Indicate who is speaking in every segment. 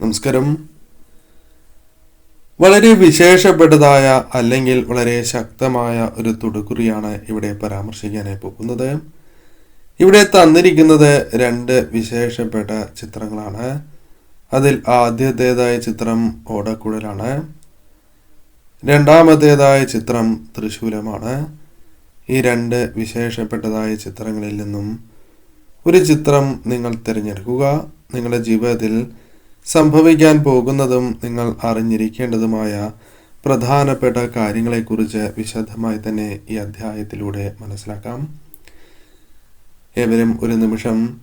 Speaker 1: നമസ്കാരം. വളരെ വിശേഷപ്പെട്ടതായ അല്ലെങ്കിൽ വളരെ ശക്തമായ ഒരു തുടക്കുറിയാണ് ഇവിടെ പരാമർശിക്കാനായി പോകുന്നത്. ഇവിടെ തന്നിരിക്കുന്നത് രണ്ട് വിശേഷപ്പെട്ട ചിത്രങ്ങളാണ്. അതിൽ ആദ്യത്തേതായ ചിത്രം ഓടക്കുഴലാണ്. രണ്ടാമത്തേതായ ചിത്രം തൃശൂലമാണ്. ഈ രണ്ട് വിശേഷപ്പെട്ടതായ ചിത്രങ്ങളിൽ നിന്നും ഒരു ചിത്രം നിങ്ങൾ തിരഞ്ഞെടുക്കുക. നിങ്ങളുടെ ജീവിതത്തിൽ സംഭവിക്കാൻ പോകുന്നതും നിങ്ങൾ അറിഞ്ഞിരിക്കേണ്ടതുമായ പ്രധാനപ്പെട്ട കാര്യങ്ങളെക്കുറിച്ച് വിശദമായി തന്നെ ഈ അധ്യായത്തിലൂടെ മനസ്സിലാക്കാം. ഏവരും ഒരു നിമിഷം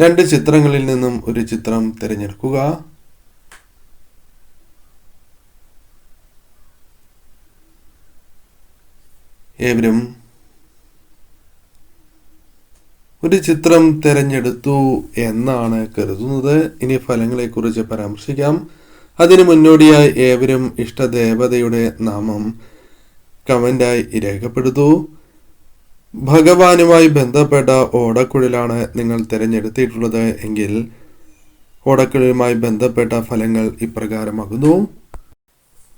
Speaker 1: രണ്ട് ചിത്രങ്ങളിൽ നിന്നും ഒരു ചിത്രം തിരഞ്ഞെടുക്കുക. ഏവരും ഒരു ചിത്രം തിരഞ്ഞെടുത്തു എന്നാണ് കരുതുന്നത്. ഇനി ഫലങ്ങളെക്കുറിച്ച് പരാമർശിക്കാം. അതിനു മുന്നോടിയായി ഏവരും ഇഷ്ടദേവതയുടെ നാമം കമന്റായി രേഖപ്പെടുത്തൂ. ഭഗവാനുമായി ബന്ധപ്പെട്ട ഓടക്കുഴലാണ് നിങ്ങൾ തിരഞ്ഞെടുത്തിട്ടുള്ളത് എങ്കിൽ ഓടക്കുഴലുമായി ബന്ധപ്പെട്ട ഫലങ്ങൾ ഇപ്രകാരമാകുന്നു.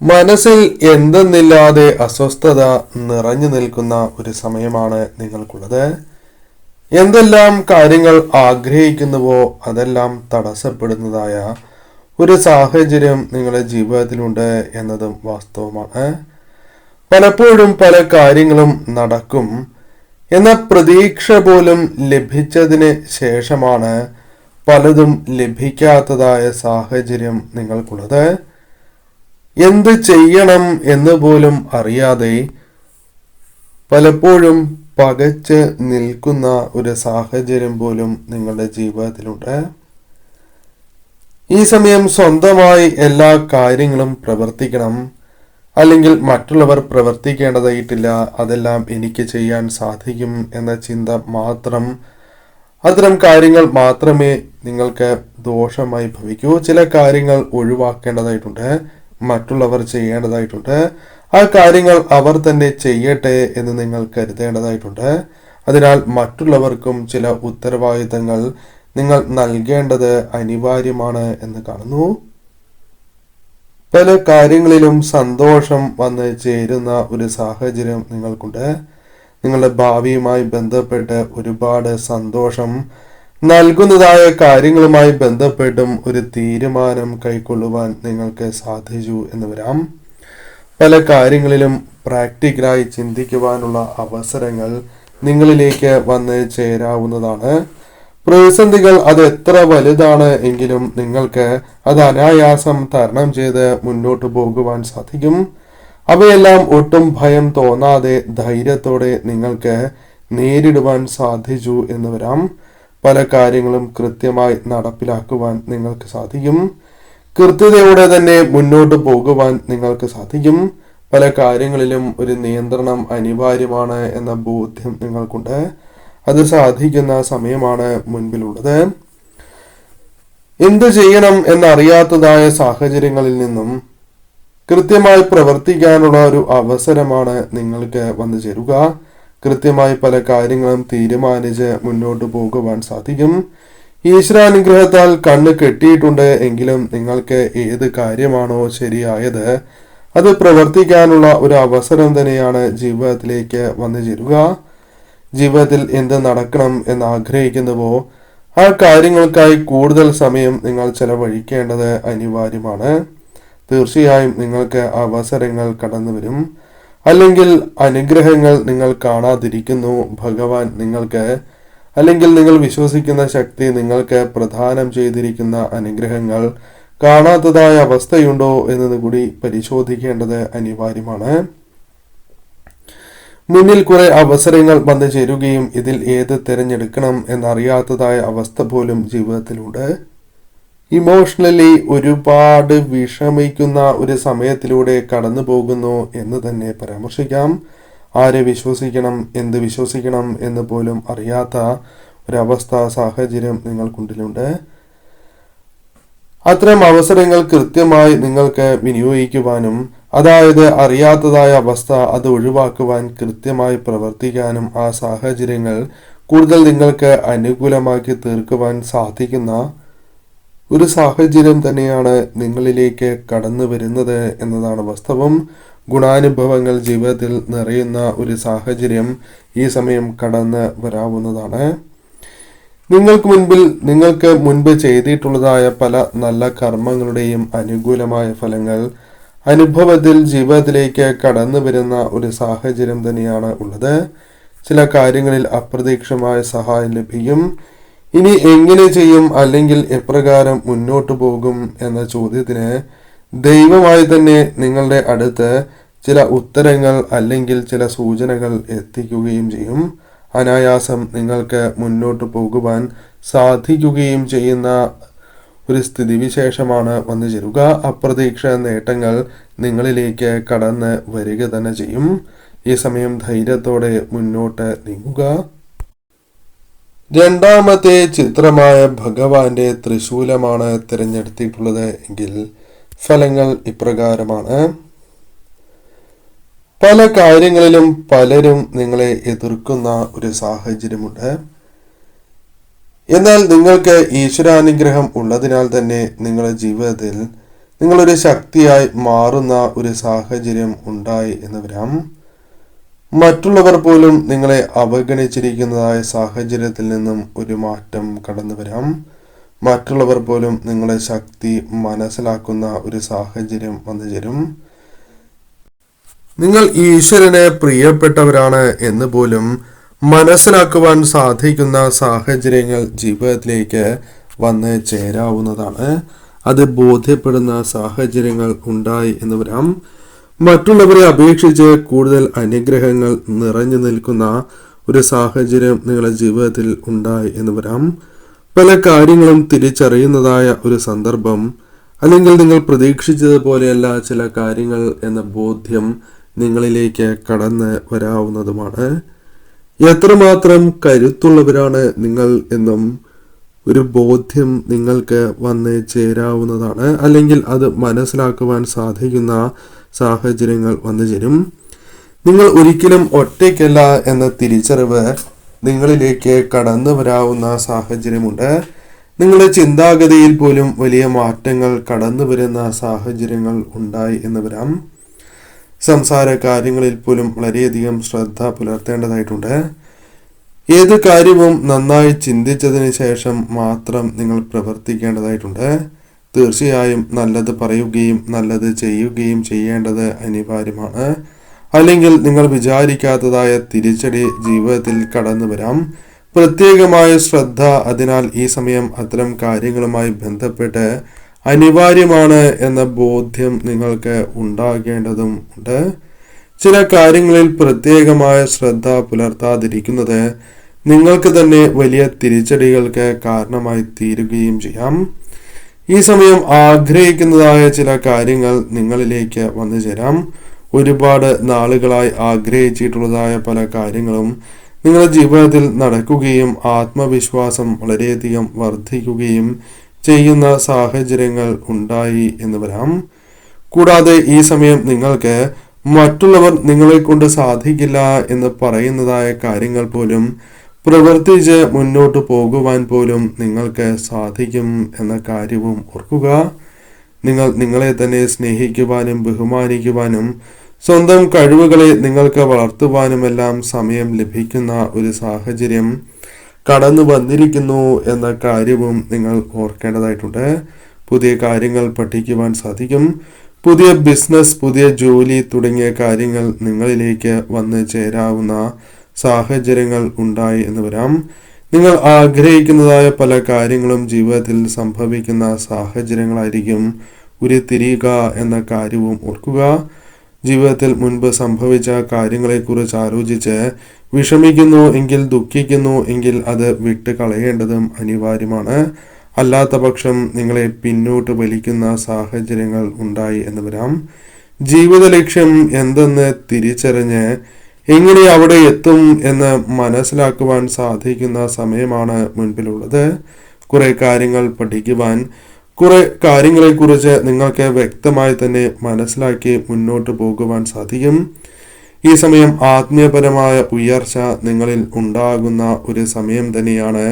Speaker 1: മനസ്സിൽ എന്തെന്നില്ലാതെ അസ്വസ്ഥത നിറഞ്ഞു നിൽക്കുന്ന ഒരു സമയമാണ് നിങ്ങൾക്കുള്ളത്. എന്തെല്ലാം കാര്യങ്ങൾ ആഗ്രഹിക്കുന്നുവോ അതെല്ലാം തടസ്സപ്പെടുന്നതായ ഒരു സാഹചര്യം നിങ്ങളുടെ ജീവിതത്തിലുണ്ട് എന്നതും വാസ്തവമാണ്. പലപ്പോഴും പല കാര്യങ്ങളും നടക്കും എന്ന പ്രതീക്ഷ പോലും ലഭിച്ചതിന് ശേഷമാണ് പലതും ലഭിക്കാത്തതായ സാഹചര്യം നിങ്ങൾക്കുള്ളത്. എന്ത് ചെയ്യണം എന്ന് പോലും അറിയാതെ പലപ്പോഴും പകച്ച് നിൽക്കുന്ന ഒരു സാഹചര്യം പോലും നിങ്ങളുടെ ജീവിതത്തിലുണ്ട്. ഈ സമയം സ്വന്തമായി എല്ലാ കാര്യങ്ങളും പ്രവർത്തിക്കണം. അല്ലെങ്കിൽ മറ്റുള്ളവർ പ്രവർത്തിക്കേണ്ടതായിട്ടില്ല അതെല്ലാം എനിക്ക് ചെയ്യാൻ സാധിക്കും എന്ന ചിന്ത മാത്രം അത്തരം കാര്യങ്ങൾ മാത്രമേ നിങ്ങൾക്ക് ദോഷമായി ഭവിക്കൂ. ചില കാര്യങ്ങൾ ഒഴിവാക്കേണ്ടതായിട്ടുണ്ട് മറ്റുള്ളവർ ചെയ്യേണ്ടതായിട്ടുണ്ട്. ആ കാര്യങ്ങൾ അവർ തന്നെ ചെയ്യട്ടെ എന്ന് നിങ്ങൾ കരുതേണ്ടതായിട്ടുണ്ട്. അതിനാൽ മറ്റുള്ളവർക്കും ചില ഉത്തരവാദിത്തങ്ങൾ നിങ്ങൾ നൽകേണ്ടത് അനിവാര്യമാണ് എന്ന് കാണുന്നു. പല കാര്യങ്ങളിലും സന്തോഷം വന്ന് ചേരുന്ന ഒരു സാഹചര്യം നിങ്ങൾക്കുണ്ട്. നിങ്ങളുടെ ഭാവിയുമായി ബന്ധപ്പെട്ട് ഒരുപാട് സന്തോഷം നൽകുന്നതായ കാര്യങ്ങളുമായി ബന്ധപ്പെട്ടും ഒരു തീരുമാനം കൈക്കൊള്ളുവാൻ നിങ്ങൾക്ക് സാധിച്ചു എന്ന് വരാം. പല കാര്യങ്ങളിലും പ്രാക്ടിക്കലായി ചിന്തിക്കുവാനുള്ള അവസരങ്ങൾ നിങ്ങളിലേക്ക് വന്ന് ചേരാവുന്നതാണ്. പ്രതിസന്ധികൾ അത് എത്ര വലുതാണ് എങ്കിലും നിങ്ങൾക്ക് അത് അനായാസം തരണം ചെയ്ത് മുന്നോട്ട് പോകുവാൻ സാധിക്കും. അവയെല്ലാം ഒട്ടും ഭയം തോന്നാതെ ധൈര്യത്തോടെ നിങ്ങൾക്ക് നേരിടുവാൻ സാധിച്ചു എന്ന് വരാം. പല കാര്യങ്ങളും കൃത്യമായി നടപ്പിലാക്കുവാൻ നിങ്ങൾക്ക് സാധിക്കും. കൃത്യതയോടെ തന്നെ മുന്നോട്ട് പോകുവാൻ നിങ്ങൾക്ക് സാധിക്കും. പല കാര്യങ്ങളിലും ഒരു നിയന്ത്രണം അനിവാര്യമാണ് എന്ന ബോധ്യം നിങ്ങൾക്കുണ്ട്. അത് സാധിക്കുന്ന സമയമാണ് മുൻപിലുള്ളത്. എന്തു ചെയ്യണം എന്നറിയാത്തതായ സാഹചര്യങ്ങളിൽ നിന്നും കൃത്യമായി പ്രവർത്തിക്കാനുള്ള ഒരു അവസരമാണ് നിങ്ങൾക്ക് വന്നു ചേരുക. കൃത്യമായി പല കാര്യങ്ങളും തീരുമാനിച്ച് മുന്നോട്ട് പോകുവാൻ സാധിക്കും. ഈശ്വരാനുഗ്രഹത്താൽ കണ്ണ് കെട്ടിയിട്ടുണ്ട് എങ്കിലും നിങ്ങൾക്ക് ഏത് കാര്യമാണോ ശരിയായത് അത് പ്രവർത്തിക്കാനുള്ള ഒരു അവസരം തന്നെയാണ് ജീവിതത്തിലേക്ക് വന്നു ചേരുക. ജീവിതത്തിൽ എന്ത് നടക്കണം എന്ന് ആഗ്രഹിക്കുന്നുവോ ആ കാര്യങ്ങൾക്കായി കൂടുതൽ സമയം നിങ്ങൾ ചെലവഴിക്കേണ്ടത് അനിവാര്യമാണ്. തീർച്ചയായും നിങ്ങൾക്ക് അവസരങ്ങൾ കടന്നു വരും. അല്ലെങ്കിൽ അനുഗ്രഹങ്ങൾ നിങ്ങൾ കാണാതിരിക്കുന്നു. ഭഗവാൻ നിങ്ങൾക്ക് അല്ലെങ്കിൽ നിങ്ങൾ വിശ്വസിക്കുന്ന ശക്തി നിങ്ങൾക്ക് പ്രദാനം ചെയ്തിരിക്കുന്ന അനുഗ്രഹങ്ങൾ കാണാത്തതായ അവസ്ഥയുണ്ടോ എന്നത് കൂടി പരിശോധിക്കേണ്ടത് അനിവാര്യമാണ്. മുന്നിൽ കുറെ അവസരങ്ങൾ വന്നു ചേരുകയും ഇതിൽ ഏത് തിരഞ്ഞെടുക്കണം എന്നറിയാത്തതായ അവസ്ഥ പോലും ജീവിതത്തിലുണ്ട്. ഇമോഷണലി ഒരുപാട് വിഷമിക്കുന്ന ഒരു സമയത്തിലൂടെ കടന്നു പോകുന്നു എന്ന് തന്നെ പരാമർശിക്കാം. ആരെ വിശ്വസിക്കണം എന്ത് വിശ്വസിക്കണം എന്ന് പോലും അറിയാത്ത ഒരവസ്ഥ സാഹചര്യം നിങ്ങൾക്കുണ്ടിലുണ്ട്. അത്തരം അവസരങ്ങൾ കൃത്യമായി നിങ്ങൾക്ക് വിനിയോഗിക്കുവാനും അതായത് അറിയാത്തതായ അവസ്ഥ അത് ഒഴിവാക്കുവാൻ കൃത്യമായി പ്രവർത്തിക്കാനും ആ സാഹചര്യങ്ങൾ കൂടുതൽ നിങ്ങൾക്ക് അനുകൂലമാക്കി തീർക്കുവാൻ സാധിക്കുന്ന ഒരു സാഹചര്യം തന്നെയാണ് നിങ്ങളിലേക്ക് കടന്നു വരുന്നത് എന്നതാണ് വാസ്തവം. ഗുണാനുഭവങ്ങൾ ജീവിതത്തിൽ നിറയുന്ന ഒരു സാഹചര്യം ഈ സമയം കടന്ന് വരാവുന്നതാണ്. നിങ്ങൾക്ക് മുൻപിൽ നിങ്ങൾക്ക് മുൻപ് ചെയ്തിട്ടുള്ളതായ പല നല്ല കർമ്മങ്ങളുടെയും അനുകൂലമായ ഫലങ്ങൾ അനുഭവത്തിൽ ജീവിതത്തിലേക്ക് കടന്നു വരുന്ന ഒരു സാഹചര്യം തന്നെയാണ് ഉള്ളത്. ചില കാര്യങ്ങളിൽ അപ്രതീക്ഷമായ സഹായം ലഭിക്കും. ഇനി എങ്ങനെ ചെയ്യും അല്ലെങ്കിൽ എപ്രകാരം മുന്നോട്ട് പോകും എന്ന ചോദ്യത്തിന് ദൈവമായി തന്നെ നിങ്ങളുടെ അടുത്ത് ചില ഉത്തരങ്ങൾ അല്ലെങ്കിൽ ചില സൂചനകൾ എത്തിക്കുകയും ചെയ്യും. അനായാസം നിങ്ങൾക്ക് മുന്നോട്ട് പോകുവാൻ സാധിക്കുകയും ചെയ്യുന്ന ഒരു സ്ഥിതിവിശേഷമാണ് വന്നു ചേരുക. അപ്രതീക്ഷ നേട്ടങ്ങൾ നിങ്ങളിലേക്ക് കടന്ന് വരിക തന്നെ ചെയ്യും. ഈ സമയം ധൈര്യത്തോടെ മുന്നോട്ട് നീങ്ങുക. രണ്ടാമത്തെ ചിത്രമായ ഭഗവാന്റെ ത്രിശൂലമാണ് തിരഞ്ഞെടുത്തിട്ടുള്ളത് എങ്കിൽ ഫലങ്ങൾ ഇപ്രകാരമാണ്. പല കാര്യങ്ങളിലും പലരും നിങ്ങളെ എതിർക്കുന്ന ഒരു സാഹചര്യമുണ്ട്. എന്നാൽ നിങ്ങൾക്ക് ഈശ്വരാനുഗ്രഹം ഉള്ളതിനാൽ തന്നെ നിങ്ങളുടെ ജീവിതത്തിൽ നിങ്ങളൊരു ശക്തിയായി മാറുന്ന ഒരു സാഹചര്യം ഉണ്ടായി എന്ന് വരാം. മറ്റുള്ളവർ പോലും നിങ്ങളെ അവഗണിച്ചിരിക്കുന്നതായ സാഹചര്യത്തിൽ നിന്നും ഒരു മാറ്റം കടന്നു വരാം. മറ്റുള്ളവർ പോലും നിങ്ങളെ ശക്തി മനസ്സിലാക്കുന്ന ഒരു സാഹചര്യം വന്നു ചേരും. നിങ്ങൾ ഈശ്വരനെ പ്രിയപ്പെട്ടവരാണ് എന്ന് പോലും മനസ്സിലാക്കുവാൻ സാധിക്കുന്ന സാഹചര്യങ്ങൾ ജീവിതത്തിലേക്ക് വന്ന് ചേരാവുന്നതാണ്. അത് ബോധ്യപ്പെടുന്ന സാഹചര്യങ്ങൾ ഉണ്ടായി എന്ന് വരാം. മറ്റുള്ളവരെ അപേക്ഷിച്ച് കൂടുതൽ അനുഗ്രഹങ്ങൾ നിറഞ്ഞു നിൽക്കുന്ന ഒരു സാഹചര്യം നിങ്ങളുടെ ജീവിതത്തിൽ ഉണ്ടായി എന്ന് വരാം. പല കാര്യങ്ങളും തിരിച്ചറിയുന്നതായ ഒരു സന്ദർഭം അല്ലെങ്കിൽ നിങ്ങൾ പ്രതീക്ഷിച്ചതുപോലെയല്ല ചില കാര്യങ്ങൾ എന്ന ബോധ്യം നിങ്ങളിലേക്ക് കടന്ന് വരാവുന്നതുമാണ്. എത്രമാത്രം കരുത്തുള്ളവരാണ് നിങ്ങൾ എന്നും ഒരു ബോധ്യം നിങ്ങൾക്ക് വന്ന് ചേരാവുന്നതാണ്. അല്ലെങ്കിൽ അത് മനസ്സിലാക്കുവാൻ സാധിക്കുന്ന സാഹചര്യങ്ങൾ വന്നു ചേരും. നിങ്ങൾ ഒരിക്കലും ഒറ്റയ്ക്കല്ല എന്ന തിരിച്ചറിവ് നിങ്ങളിലേക്ക് കടന്നു വരാവുന്ന സാഹചര്യമുണ്ട്. നിങ്ങളുടെ ചിന്താഗതിയിൽ പോലും വലിയ മാറ്റങ്ങൾ കടന്നു വരുന്ന സാഹചര്യങ്ങൾ ഉണ്ടായി എന്ന് വരാം. സംസാര കാര്യങ്ങളിൽ പോലും വളരെയധികം ശ്രദ്ധ പുലർത്തേണ്ടതായിട്ടുണ്ട്. ഏത് കാര്യവും നന്നായി ചിന്തിച്ചതിന് ശേഷം മാത്രം നിങ്ങൾ പ്രവർത്തിക്കേണ്ടതായിട്ടുണ്ട്. തീർച്ചയായും നല്ലത് പറയുകയും നല്ലത് ചെയ്യുകയും ചെയ്യേണ്ടത് അനിവാര്യമാണ്. അല്ലെങ്കിൽ നിങ്ങൾ വിചാരിക്കാത്തതായ തിരിച്ചടി ജീവിതത്തിൽ കടന്നു വരാം. പ്രത്യേകമായ ശ്രദ്ധ അതിനാൽ ഈ സമയം അത്തരം കാര്യങ്ങളുമായി ബന്ധപ്പെട്ട് അനിവാര്യമാണ് എന്ന ബോധ്യം നിങ്ങൾക്ക് ഉണ്ടാകേണ്ടതും ഉണ്ട്. ചില കാര്യങ്ങളിൽ പ്രത്യേകമായ ശ്രദ്ധ പുലർത്താതിരിക്കുന്നത് നിങ്ങൾക്ക് തന്നെ വലിയ തിരിച്ചടികൾക്ക് കാരണമായി തീരുകയും ചെയ്യാം. ഈ സമയം ആഗ്രഹിക്കുന്നതായ ചില കാര്യങ്ങൾ നിങ്ങളിലേക്ക് വന്നു ചേരാം. ഒരുപാട് നാളുകളായി ആഗ്രഹിച്ചിട്ടുള്ളതായ പല കാര്യങ്ങളും നിങ്ങളുടെ ജീവിതത്തിൽ നടക്കുകയും ആത്മവിശ്വാസം വളരെയധികം വർദ്ധിക്കുകയും ചെയ്യുന്ന സാഹചര്യങ്ങൾ ഉണ്ടായി എന്ന് വരാം. കൂടാതെ ഈ സമയം നിങ്ങൾക്ക് മറ്റുള്ളവർ നിങ്ങളെ കൊണ്ട് സാധിക്കില്ല എന്ന് പറയുന്നതായ കാര്യങ്ങൾ പോലും പ്രവർത്തിച്ച് മുന്നോട്ട് പോകുവാൻ പോലും നിങ്ങൾക്ക് സാധിക്കും എന്ന കാര്യവും ഓർക്കുക. നിങ്ങൾ നിങ്ങളെ തന്നെ സ്നേഹിക്കുവാനും ബഹുമാനിക്കുവാനും സ്വന്തം കഴിവുകളെ നിങ്ങൾക്ക് വളർത്തുവാനുമെല്ലാം സമയം ലഭിക്കുന്ന ഒരു സാഹചര്യം കടന്നു വന്നിരിക്കുന്നു എന്ന കാര്യവും നിങ്ങൾ ഓർക്കേണ്ടതായിട്ടുണ്ട്. പുതിയ കാര്യങ്ങൾ പഠിക്കുവാൻ സാധിക്കും. പുതിയ ബിസിനസ് പുതിയ ജോലി തുടങ്ങിയ കാര്യങ്ങൾ നിങ്ങളിലേക്ക് വന്ന് ചേരാവുന്ന സാഹചര്യങ്ങൾ ഉണ്ടായി എന്ന് വരാം. നിങ്ങൾ ആഗ്രഹിക്കുന്നതായ പല കാര്യങ്ങളും ജീവിതത്തിൽ സംഭവിക്കുന്ന സാഹചര്യങ്ങളായിരിക്കും ഉരുത്തിരിയുക എന്ന കാര്യവും ഓർക്കുക. ജീവിതത്തിൽ മുൻപ് സംഭവിച്ച കാര്യങ്ങളെക്കുറിച്ച് ആലോചിച്ച് വിഷമിക്കുന്നു എങ്കിൽ ദുഃഖിക്കുന്നു എങ്കിൽ അത് വിട്ട് കളയേണ്ടതും അനിവാര്യമാണ്. അല്ലാത്ത പക്ഷം നിങ്ങളെ പിന്നോട്ട് വലിക്കുന്ന സാഹചര്യങ്ങൾ ഉണ്ടായി എന്ന് വരാം. ജീവിത ലക്ഷ്യം എന്തെന്ന് തിരിച്ചറിഞ്ഞ് എങ്ങനെ അവിടെ എത്തും എന്ന് മനസ്സിലാക്കുവാൻ സാധിക്കുന്ന സമയമാണ് മുൻപിലുള്ളത്. കുറെ കാര്യങ്ങൾ പഠിക്കുവാൻ കുറെ കാര്യങ്ങളെക്കുറിച്ച് നിങ്ങൾക്ക് വ്യക്തമായി തന്നെ മനസ്സിലാക്കി മുന്നോട്ട് പോകുവാൻ സാധിക്കും. ഈ സമയം ആത്മീയപരമായ ഉയർച്ച നിങ്ങളിൽ ഉണ്ടാകുന്ന ഒരു സമയം തന്നെയാണ്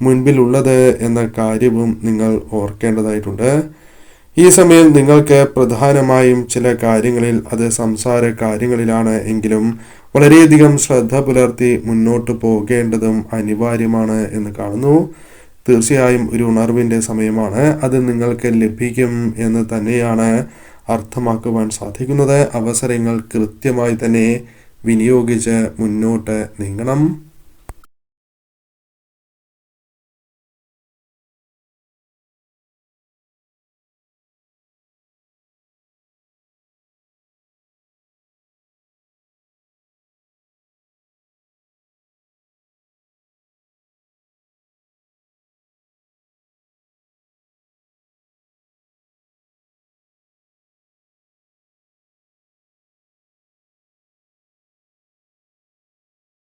Speaker 1: മുൻപിലുള്ളത് എന്ന കാര്യവും നിങ്ങൾ ഓർക്കേണ്ടതായിട്ടുണ്ട്. ഈ സമയം നിങ്ങൾക്ക് പ്രധാനമായും ചില കാര്യങ്ങളിൽ അത് സംസാര കാര്യങ്ങളിലാണ് എങ്കിലും വളരെയധികം ശ്രദ്ധ പുലർത്തി മുന്നോട്ട് പോകേണ്ടതും അനിവാര്യമാണ് എന്ന് കാണുന്നു. തീർച്ചയായും ഒരു ഉണർവിന്റെ സമയമാണ് അത് നിങ്ങൾക്ക് ലഭിക്കും എന്ന് തന്നെയാണ് അർത്ഥമാക്കുവാൻ സാധിക്കുന്നത് അവസരങ്ങൾ കൃത്യമായി തന്നെ വിനിയോഗിച്ച് മുന്നോട്ട് നീങ്ങണം.